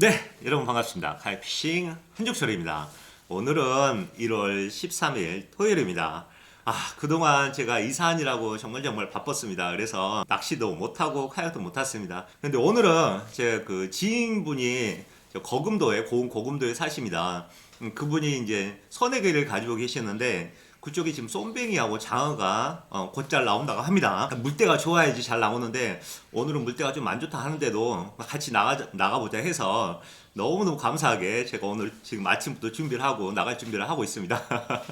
네, 여러분 반갑습니다. 카이피싱 한죽철입니다. 오늘은 1월 13일 토요일입니다. 아, 그동안 제가 이사하느라고 정말 정말 바빴습니다. 그래서 낚시도 못하고 카약도 못 탔습니다. 근데 오늘은 제 그 지인분이 저 거금도에, 고흥 거금도에 사십니다. 음, 그분이 이제 선해개를 가지고 계시는데 그쪽이 지금 쏨뱅이하고 장어가 어, 곧잘 나온다고 합니다. 물때가 좋아야지 잘 나오는데 오늘은 물때가 좀 안 좋다 하는데도 같이 나가 나가보자 해서 너무너무 감사하게 제가 오늘 지금 아침부터 준비를 하고 나갈 준비를 하고 있습니다.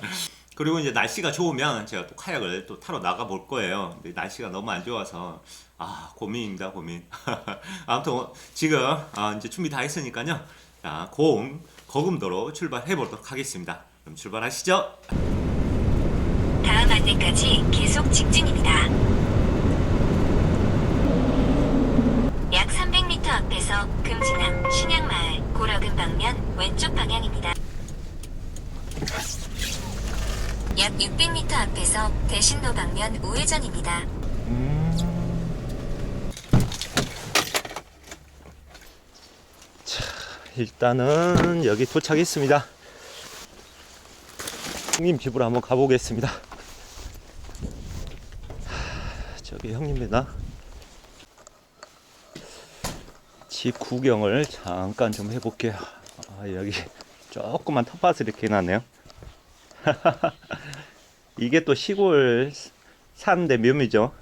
그리고 이제 날씨가 좋으면 제가 또 카약을 또 타러 나가 볼 거예요. 근데 날씨가 너무 안 좋아서 아 고민입니다 고민. 아무튼 어, 지금 아, 이제 준비 다 했으니까요. 자, 고흥 거금도로 출발해 보도록 하겠습니다. 그럼 출발하시죠. 다음 안내까지 계속 직진입니다. 약 300m 앞에서 금진항 신양마을 고려금 방면 왼쪽 방향입니다. 약 600m 앞에서 대신로 방면 우회전입니다. 일단은 여기 도착했습니다. 형님 집으로 한번 가보겠습니다. 하, 저기 형님입니다. 집 구경을 잠깐 좀 해볼게요. 아, 여기 조그만 텃밭을 이렇게 해놨네요. 이게 또 시골 사는데 묘미죠.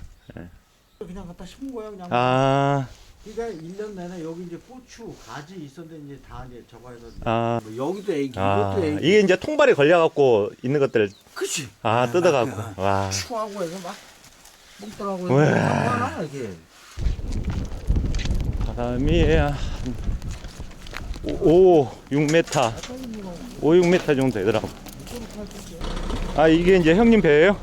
그냥 갖다 심은 거야 그냥. 아, 그러니까 1년 내내 여기 이제 고추, 가지 있었는데 이제 다 이제 저거 해서 아, 뭐 여기도 애기, 아, 이것도 애기. 이게 이제 통발에 걸려갖고 있는 것들 그치. 아, 뜯어갖고. 와. 추하고 해서 막 하나 이게. 바람이 한 5, 6m, 5, 6m 정도 되더라고. 아, 이게 이제 형님 배예요?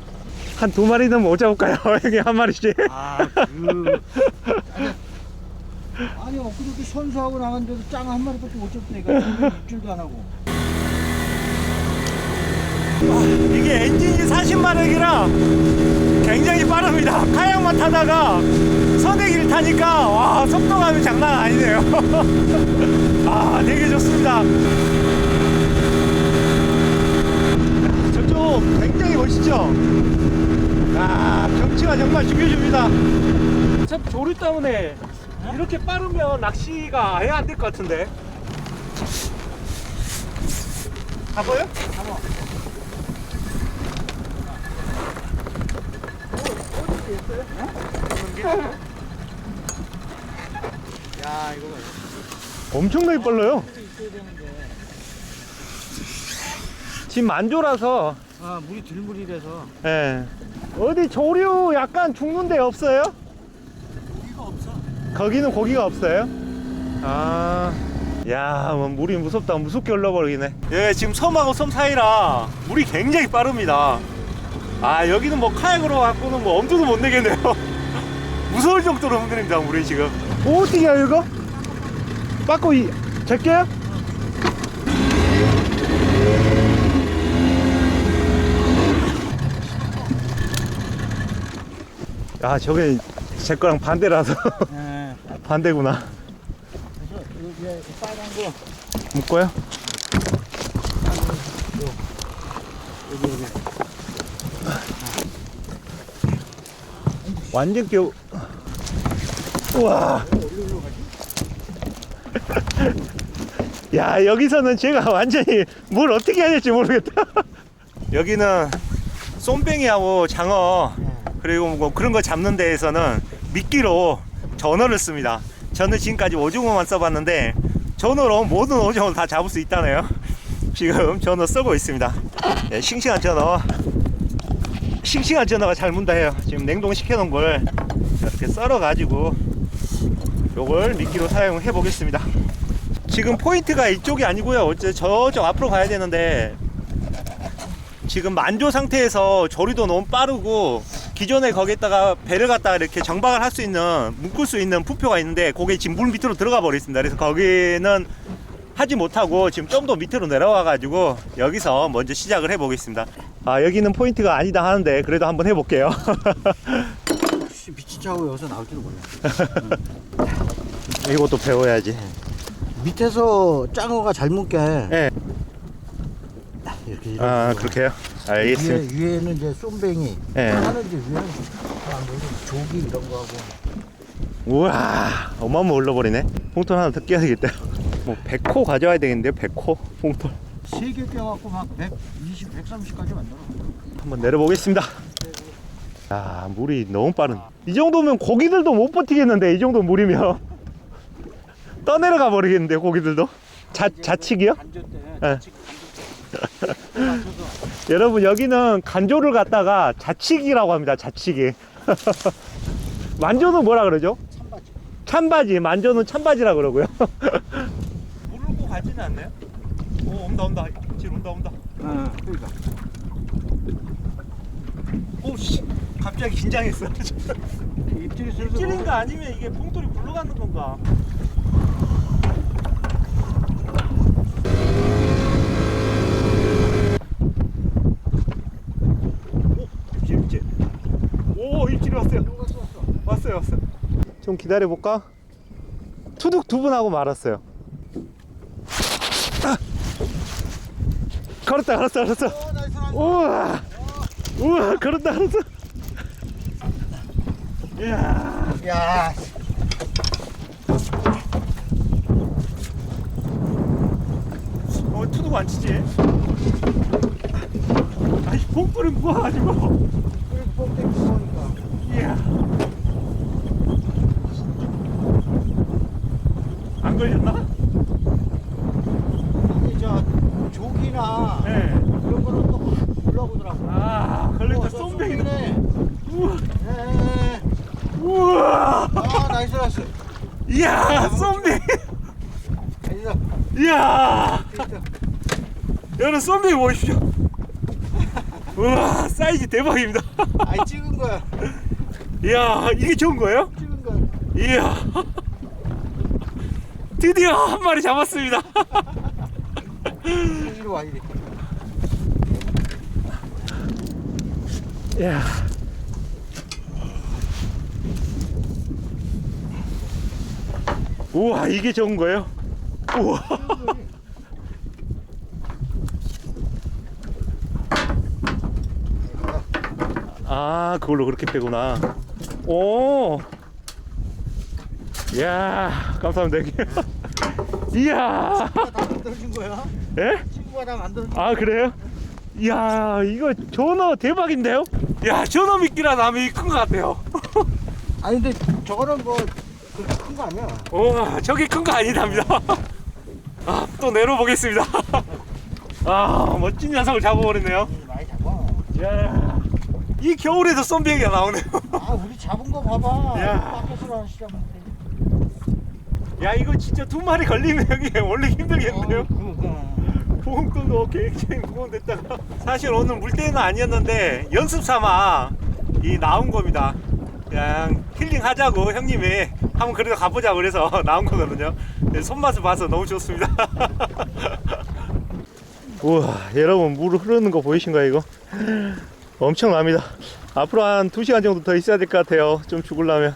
한 두 마리는 못 잡을까요? 형님 한 마리씩. 아, 그. 아니, 아니 엊그저께 선수하고 나갔는데도 짱 한 마리밖에 못 잡으니까 입질도 안 하고. 이게 엔진이 40마력이라 굉장히 빠릅니다. 카약만 타다가 선대기를 타니까 와 속도감이 장난 아니네요. 아 되게 좋습니다. 저쪽 굉장히 멋있죠? 아 경치가 정말 죽여줍니다. 참 조류 때문에 이렇게 빠르면 낚시가 아예 안 될 것 같은데. 가봐요? 야, 이거 봐. 엄청나게 빨라요. 지금 만조라서 아, 물이 들물이라서. 예. 어디 조류 약간 죽는 데 없어요? 고기가 없어. 거기는 고기가 없어요? 아. 야, 뭐 물이 무섭다. 무섭게 흘러버리네. 예, 지금 섬하고 섬 사이라 물이 굉장히 빠릅니다. 아, 여기는 뭐 카약으로 갖고는 뭐 엄두도 못 내겠네요. 무서울 정도로 흔들립니다, 물이 지금. 오, 어떻게 해요, 이거? 빠꾸 이, 제껴요? 아, 저게 제 거랑 반대라서 예. 반대구나. 묶어요? 여기 여기. 완전 겨우. 우와. 야, 여기서는 제가 완전히 뭘 어떻게 해야 될지 모르겠다. 여기는 쏨뱅이하고 장어 그리고 뭐 그런 거 잡는 데에서는 미끼로 전어를 씁니다. 저는 지금까지 오징어만 써봤는데 전어로 모든 오징어를 다 잡을 수 있다네요. 지금 전어 쓰고 있습니다. 예, 싱싱한 전어. 싱싱한 전어가 잘 문다 해요. 지금 냉동시켜 놓은 걸 이렇게 썰어 가지고 요걸 미끼로 사용해 보겠습니다. 지금 포인트가 이쪽이 아니고요. 어째 저쪽 앞으로 가야 되는데 지금 만조 상태에서 조리도 너무 빠르고 기존에 거기다가 배를 갖다가 이렇게 정박을 할 수 있는 묶을 수 있는 부표가 있는데 그게 지금 물 밑으로 들어가 버렸습니다. 그래서 거기는 하지 못하고 지금 좀 더 밑으로 내려와 가지고 여기서 먼저 시작을 해 보겠습니다. 아 여기는 포인트가 아니다 하는데 그래도 한번 해볼게요. 혹시 차고 여기서 나올지도 몰라. 이것도 배워야지. 밑에서 짱어가 잘 묻게 네. 이렇게 이렇게 아 그렇게요? 알겠습니다. 위에, 위에는 이제 쏨뱅이 네. 하는 이제 위에는 조기 이런 거 하고 우와 어마어마 올라버리네. 봉돌 하나 더 끼워야겠다. 뭐 100호 가져와야 되겠는데요? 100호 봉돌. 세개 떼어갖고 막 120, 130까지 만들어 한번 내려보겠습니다. 아 물이 너무 빠른. 이 정도면 고기들도 못 버티겠는데 이 정도 물이면 떠내려가 버리겠는데 고기들도. 자 네. 때 맞춰서 여러분 여기는 간조를 갖다가 자치기라고 합니다. 자치기. 만조는 뭐라 그러죠? 찬바지 찬바지. 만조는 찬바지라 그러고요. 가지는 않나요? 오 온다 온다. 지금 온다 온다. 응 그러니까 오씨 갑자기 긴장했어. 입질이 슬슬 찔린가 아니면 이게 봉돌이 굴러가는 건가? 오 입질 입질. 오 입질이 왔어요. 왔어 왔어 왔어요 왔어요. 좀 기다려 볼까? 투둑 두 분 하고 말았어요. 걸었다 걸었어 걸었어. 우와 우와 걸었다 걸었어. 이야. 야 어 투둑 안 치지? 아이 무거워가지고 뽕땡 무서우니까 이야 안 걸렸나? 이게 저 조기나 네. 이런 거는 또 확 올라오더라고 아 걸렸다 어, 저 쏨뱅이다 쏨뱅이네. 우와 네. 우와 아 나이스 나이스. 이야 쏨뱅이 나이스. 이야. 여러분 쏨뱅이 보십시오? 우와 사이즈 대박입니다. 아이 찍은 거야. 이야 이게 좋은 거예요? 찍은 거야. 이야. 드디어 한 마리 잡았습니다. 이리 와 이리. 야. 우와 이게 좋은 거예요? 우와 아 그걸로 그렇게 빼구나 오 이야 감사합니다 이야 친구가 다 만들어준 거야 예? 친구가 다 만들어준 아 그래요? 이야 이거 전어 대박인데요? 야 전어 미끼라 남이 큰 것 같아요 아니 근데 저거는 뭐 큰거 아니야. 오 저기 큰 거 아니답니다. 아 또 내려 보겠습니다. 아 멋진 녀석을 잡아버렸네요. 많이 잡아. 야이 겨울에도 쏨뱅이가 나오네요. 아 우리 잡은 거 봐봐. 야. 밖에서 하나 시작하면 야 이거 진짜 두 마리 걸리면 여기 원래 힘들겠는데요? 그러니까. 보험금도 계획적인 구멍 됐다가. 사실 오늘 물때는 아니었는데 연습 삼아 이 나온 겁니다. 그냥 힐링 하자고 형님이 한번 그래도 가보자 그래서 나온 거거든요. 네, 손맛을 봐서 너무 좋습니다. 우와 여러분 물 흐르는 거 보이신가요 이거? 엄청납니다. 앞으로 한 2시간 정도 더 있어야 될 것 같아요. 좀 죽을라면.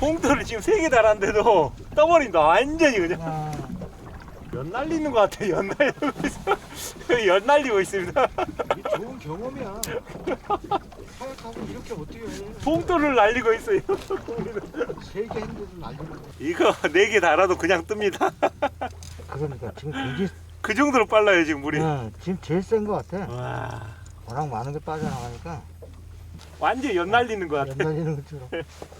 봉돌을 지금 3개 달았는데도 떠버린다. 완전히 그냥. 아, 연 날리는 것 같아. 연 날리고 있어. 연 날리고 있습니다. 좋은 경험이야 카약하고 이렇게 어떻게 해 봉돌을 날리고 있어요. 세개 했는데도 날리고 이거 네 개 달아도 그냥 뜹니다. 그러니까 지금 되게 그 정도로 빨라요 지금 물이. 어, 지금 제일 센거 같아 와, 워낙 많은 게 빠져나가니까 완전 연 날리는 것 같아. 연날리는 것처럼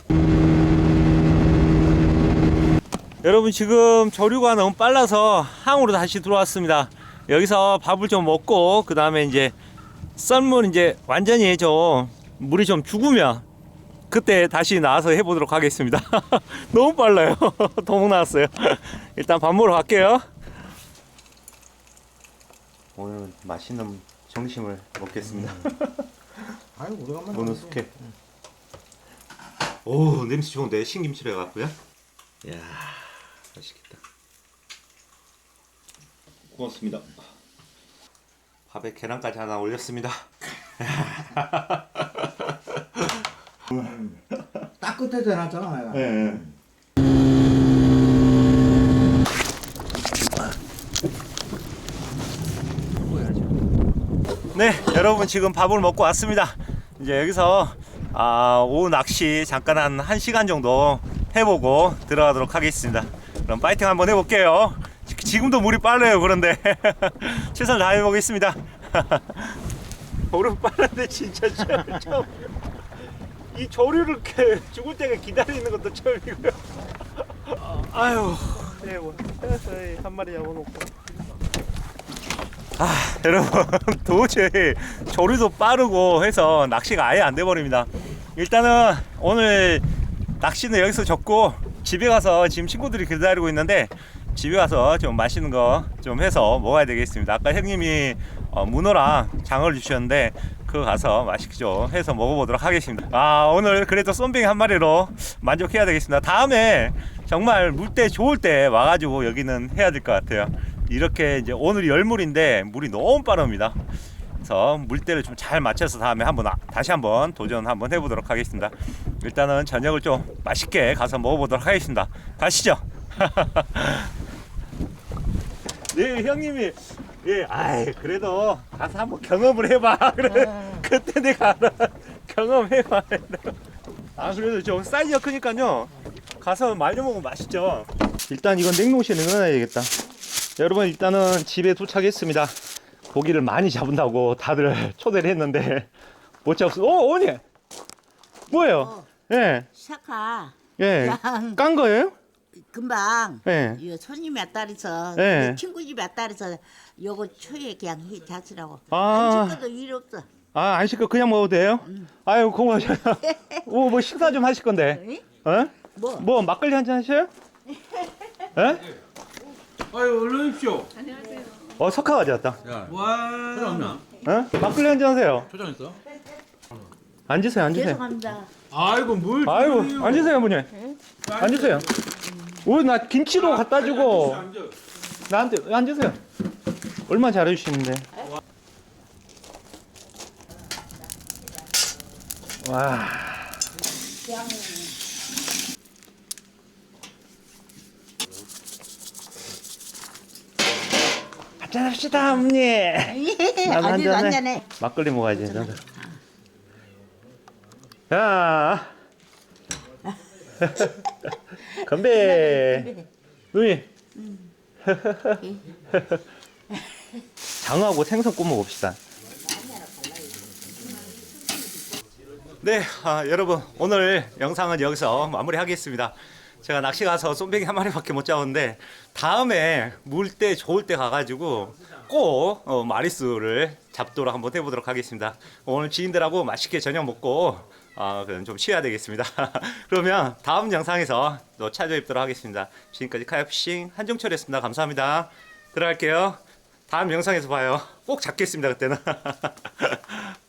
여러분 지금 조류가 너무 빨라서 항으로 다시 들어왔습니다. 여기서 밥을 좀 먹고 그 다음에 이제 썰물 이제 완전히 좀 물이 좀 죽으면 그때 다시 나와서 해보도록 하겠습니다. 너무 빨라요. 도둑 나왔어요. 일단 밥 먹으러 갈게요. 오늘 맛있는 점심을 먹겠습니다. 아니 오래간만에 문어 먹지. 숙회. 오 냄새 좋은데 신김치를 해갖고요. 이야 맛있겠다. 고맙습니다. 밥에 계란까지 하나 올렸습니다. 딱 끝에 대놨잖아 내가. 네. 네, 여러분 지금 밥을 먹고 왔습니다. 이제 여기서 아, 오후 낚시 잠깐 한 1시간 정도 해보고 들어가도록 하겠습니다. 그럼 파이팅 한번 해볼게요. 지- 지금도 물이 빨라요. 그런데 최선을 다해 보겠습니다. 물은 빠른데 진짜 처음. 이 조류를 이렇게 죽을 때가 기다리는 것도 처음이고요. 아유, 네, 뭐, 한 마리 잡아놓고. 아, 여러분 도저히 조류도 빠르고 해서 낚시가 아예 안 돼 버립니다. 일단은 오늘 낚시는 여기서 접고 집에 가서 지금 친구들이 기다리고 있는데 집에 가서 좀 맛있는 거 좀 해서 먹어야 되겠습니다. 아까 형님이 어, 문어랑 장어를 주셨는데 그거 가서 맛있게 좀 해서 먹어보도록 하겠습니다. 아 오늘 그래도 쏨뱅이 한 마리로 만족해야 되겠습니다. 다음에 정말 물때 좋을 때 와가지고 여기는 해야 될 것 같아요. 이렇게 이제 오늘 열물인데 물이 너무 빠릅니다. 그래서 물때를 좀 잘 맞춰서 다음에 한번 아- 다시 한번 도전 한번 해보도록 하겠습니다. 일단은 저녁을 좀 맛있게 가서 먹어보도록 하겠습니다. 가시죠. 네 형님이 예, 아이 그래도 가서 한번 경험을 해봐. 그래 그때 내가 알아. 경험해봐. 아 그래도 좀 사이즈가 크니까요. 가서 말려 먹으면 맛있죠. 일단 이건 냉동실에 넣어놔야겠다. 여러분 일단은 집에 도착했습니다. 고기를 많이 잡은다고 다들 초대를 했는데 못 잡았어. 어 언니 뭐예요? 예, 샤카 예, 양깐 거예요? 금방 예. 이 손님이 왔다리서 네. 내 친구 집에 왔다리서 요거 초에 그냥 해 자시라고 아. 안 시켜도 일 없어 아, 안 시켜 그냥 먹어도 돼요? 아유, 고마워요. 오, 뭐 식사 좀 하실 건데. 응? 어? 뭐? 뭐 막걸리 한잔 하셔요? 예? 아유 얼른 오십시오. 어, 석화 가져왔다. 야, 초장 없나? 어? 막걸리 한잔 하세요. 초장 있어? 앉으세요, 앉으세요. 죄송합니다 아이고 물. 아이고, 주세요. 앉으세요, 어머니. 앉으세요. 오, 나 김치도 갖다 주고. 나한테 앉으세요. 얼마 잘해주시는데. 와. 한잔합시다, 어머니. 한 아직 잔해. 안전해 막걸리 먹어야지. 자. 건배. 누이. 장어하고 생선 구워 먹읍시다. 네, 아, 여러분 오늘 영상은 여기서 마무리하겠습니다. 제가 낚시 가서 쏨뱅이 한 마리밖에 못 잡았는데 다음에 물 때 좋을 때 가가지고 꼭 어, 마리수를 잡도록 한번 해보도록 하겠습니다. 오늘 지인들하고 맛있게 저녁 먹고 아, 그럼 좀 쉬어야 되겠습니다. 그러면 다음 영상에서 또 찾아뵙도록 하겠습니다. 지금까지 카야피싱 한종철이었습니다. 감사합니다. 들어갈게요. 다음 영상에서 봐요. 꼭 잡겠습니다. 그때는.